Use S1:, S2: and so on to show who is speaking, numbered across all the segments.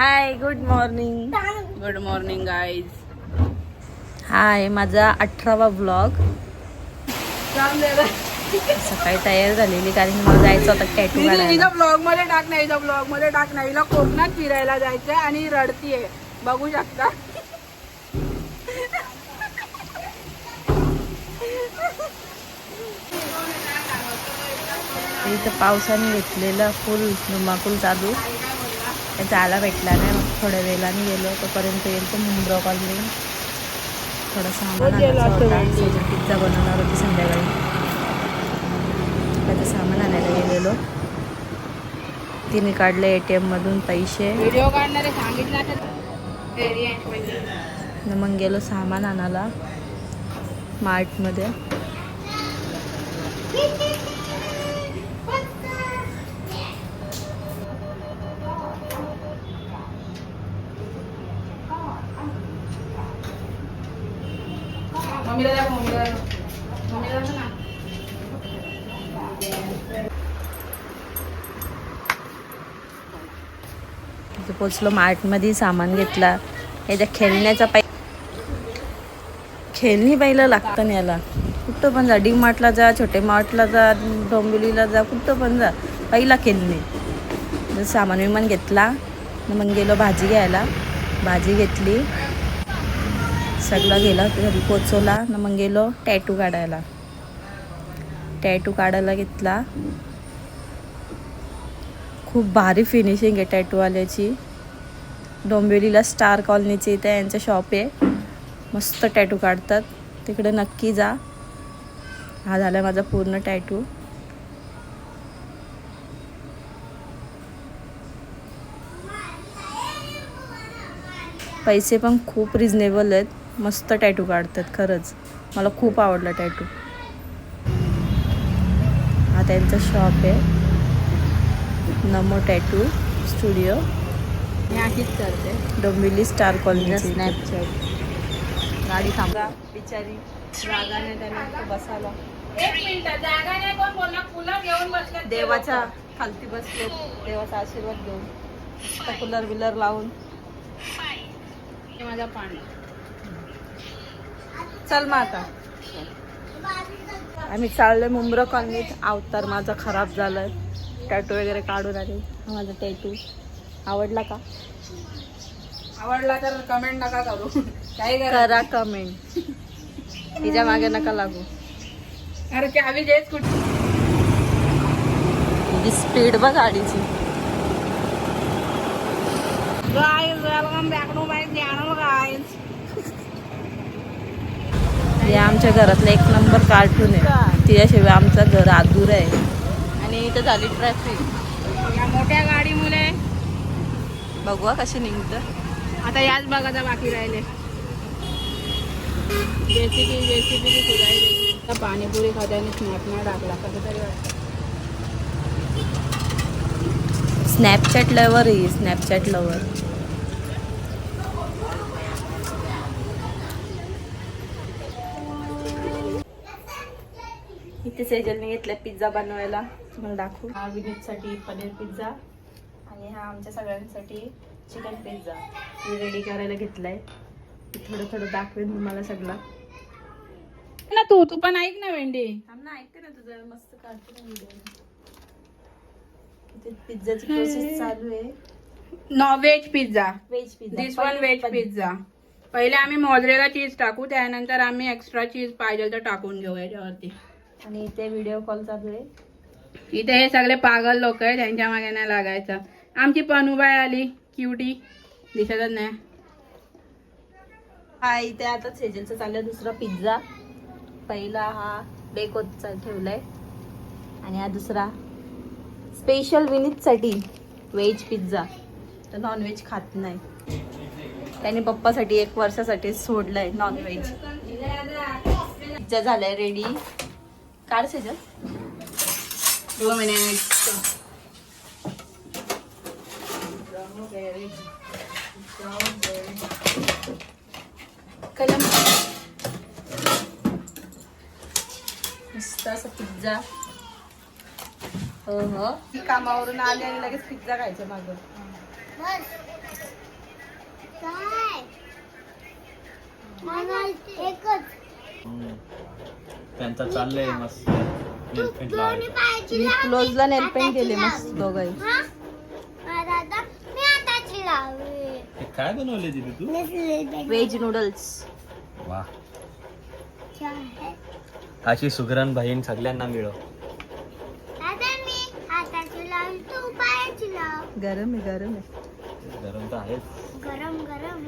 S1: Hi good morning
S2: good morning guys
S1: hi माझा अठरावा blog सकाळी तयार झालेली कारण की मला जायचं होतं टॅटू काढायला.
S2: ब्लॉगमध्ये टाक नाही ब्लॉगमध्ये टाक नाही. हिला कोकणात फिरायला जायचंय आणि रडतीये. बघू शकता.
S1: इथं पावसाने घेतलेलं फुल धुमाकूल चालू जायला भेटला नाही. मग थोड्या वेळाने गेलो. तोपर्यंत येईल तो मुंब्रा कॉलनी. थोडं सामान आणायचं पिझ्झा बनवणार होती संध्याकाळी. त्याचं सामान आणायला गेलेलो. तिने काढले ए टी एममधून पैसे.
S2: व्हिडिओ काढणारे सांगितलं तर
S1: न मग गेलो सामान आणायला. मार्टमध्ये
S2: मम्मीला दाखव मम्मीला मम्मीला दाखव ना.
S1: पोचलो मार्टमध्ये सामान घेतला. याच्या खेळण्याचा पाय खेळणी पाहिलं लागतं ना याला. कुठं पण जा डी मार्टला जा छोटे मार्टला जा डोंबिवलीला जा कुठं पण जा. पहिला खेळणी. सामान विमान घेतला. मग गेलो भाजी घ्यायला. भाजी घेतली. सगळं गेला. घरी पोचवला. न मग गेलो टॅटू काढायला. टॅटू काढायला घेतला. खूप भारी फिनिशिंग आहे टॅटूवाल्याची डोंबिवलीला स्टार कॉलनीचे इथे यांचं शॉप आहे. मस्त टॅटू काढतात. तिकडे नक्की जा. हा झाला माझा पूर्ण टॅटू पैसे पण खूप रिजनेबल आहेत. मस्त टॅटू काढतात खरंच. मला खूप आवडला टॅटू हा त्यांचा शॉप आहे. नमो टॅटू स्टुडिओ
S2: करते.
S1: डोंबिवली स्टार कॉलनी
S2: स्नॅपचॅट
S1: गाडी थांबा. बिचारी. जागा नाही त्यांना बसायला.
S2: एक मिनिट जागा नाही कोण बोलला फुलं घेऊन बसले
S1: देवाच्या खालती बसले. देवाचा आशीर्वाद घेऊन. कूलर बिलर लावून
S2: माझा पाणी.
S1: चल मग आता. आम्ही चाललोय मुंब्रा कॉलनीत. अवतार माझा खराब झालाय. टॅटू वगैरे काढून आले. हा माझा टॅटू आवडला का?
S2: आवडला तर कमेंट नका करू. काही करा
S1: करा कमेंट तिच्यामागे नका लागू.
S2: अरे चावी जेच कुठे
S1: स्पीड बघ गाडीची.
S2: Welcome back to my channel guys
S1: हे आमच्या घरातलं एक नंबर कार्टून आहे. तिच्याशिवाय आमचं घर अधूर आहे. आणि इथं झाली ट्रॅफिक
S2: या मोठ्या गाडीमुळे.
S1: बघू हा कशी निघतं.
S2: आता याच भागाचा बाकी राहिले. पाणीपुरी खात्याने स्नॅप नाही टाकला. कसं तरी वाटतं.
S1: स्नॅपचॅट लवर आहे स्नॅपचॅट लवर इथे सेजलने घेतलाय पिझ्झा बनवायला. तुम्हाला दाखवू. हा विनीतसाठी पनीर पिझ्झा आणि हा आमच्या सगळ्यांसाठी चिकन पिझ्झा. मी रेडी करायला घेतलाय. थोडं थोडं दाखवेन तुम्हाला सगळं.
S2: ना तू तू पण ऐक ना वेंडी.
S1: ना ऐकते ना तुझं. मस्त काढते ना व्हिडिओ पिझ्झाची प्रोसेस चालू आहे.
S2: नॉ veg pizza
S1: veg pizza
S2: this one veg pizza पहिले आम्ही मोजरेला चीज टाकू त्यानंतर आम्ही एक्स्ट्रा चीज पाहिजे तर टाकून घेऊ याच्यावरती.
S1: आणि इथे व्हिडिओ कॉल चालू आहे.
S2: इथे हे सगळे पागल लोक आहे त्यांच्या मागे नाही लागायचं. आमची पनुबाई आली क्युटी दिसतच नाही.
S1: हा इथे आता सेजलचा चाललाय दुसरा पिझ्झा पहिला हा बेकोचा ठेवलाय. आणि हा दुसरा स्पेशल विनीतसाठी व्हेज पिझ्झा तर नॉनव्हेज खात नाही. त्याने पप्पासाठी एक वर्षासाठी सोडलाय नॉनव्हेज पिझ्झा झालाय रेडी काढ सेजल
S2: दोन मिनिट
S1: कलम. मस्त असं पिझ्झा. हो हो. कामावरून आले आणि लगेच पिझ्झा खायचं माझं
S3: त्यांचा चाललंय मस्त. नेलपेंट लावायचं.
S1: क्लोजला नेलपेंट केले मस्त दोघाही.
S3: हे? काय बनवले दिदी तू?
S1: व्हेज नूडल्स
S3: वा. अशी सुगरण बहीण सगळ्यांना मिळो.
S1: गरम आहे गरम आहे.
S3: गरम तर आहेच.
S4: गरम गरम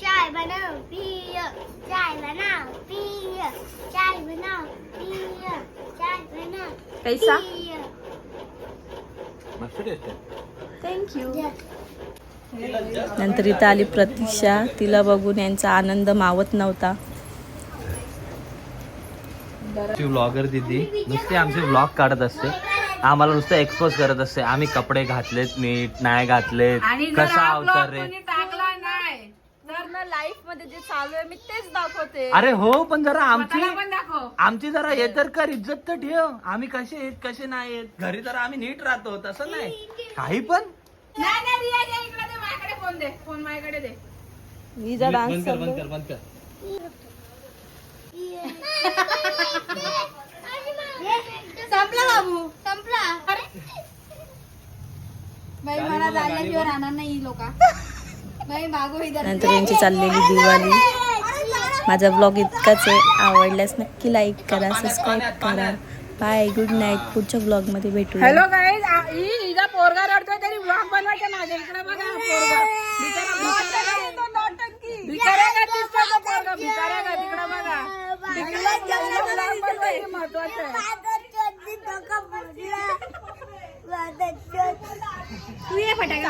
S4: चाय बनाओ पिय। चाय बनाओ पिय। चाय बनाओ पिय। चाय बनाओ
S1: कैसा?
S4: पिय।
S3: मस्त टेस्ट आहे.
S1: थँक्यू नंतर इथं आली प्रतीक्षा. तिला बघून यांचा आनंद मावत नव्हता.
S3: व्लॉगर दिदी नुसते आमचे व्लॉग काढत असते. आम्हाला नुसतं एक्सपोज करत असते. आम्ही कपडे घातलेत नीट नाही घातलेत. कसा अवतार रे
S2: कोणी टाकला नाही
S1: पूर्ण लाईफमध्ये जे चालू आहे मी तेच दाखवते.
S3: अरे हो पण जरा आमची
S2: पण दाखव.
S3: आमची जरा हे. तर कर इज्जत तर ठेव. आम्ही कसे आहेत कसे नाही आहेत? घरी तर आम्ही नीट राहतो तसं नाही. काही पण.
S2: नाही नाही रिया रिया इकडे दे माझ्याकडे फोन दे. फोन माझ्याकडे दे.
S1: विजा डान्स
S3: बंद कर बंद कर बंद कर.
S4: संपला बाबू. संपला.
S2: बाई मला जायल्याशिवाय राहणार नाही लोक.
S1: नंतर यांची चाललेली दिवाळी. माझा ब्लॉग इतकाच आहे. आवडल्यास नक्की लाईक करा सबस्क्राईब करा. बाय गुड नाईट पुढच्या ब्लॉगमध्ये भेटूया.
S2: हॅलो गाईज हिचा पोरगा रडतोय तरी ब्लॉग बनवायचा माझ्या इकडे बघा पोरगा. बिचारा भिकाऱ्या का दिसतो तो पोरगा? भिकाऱ्या का तिकडे बघा. तिकडे ब्लॉग बनवायचे महत्वाचं आहे.
S4: तू ये फटाका.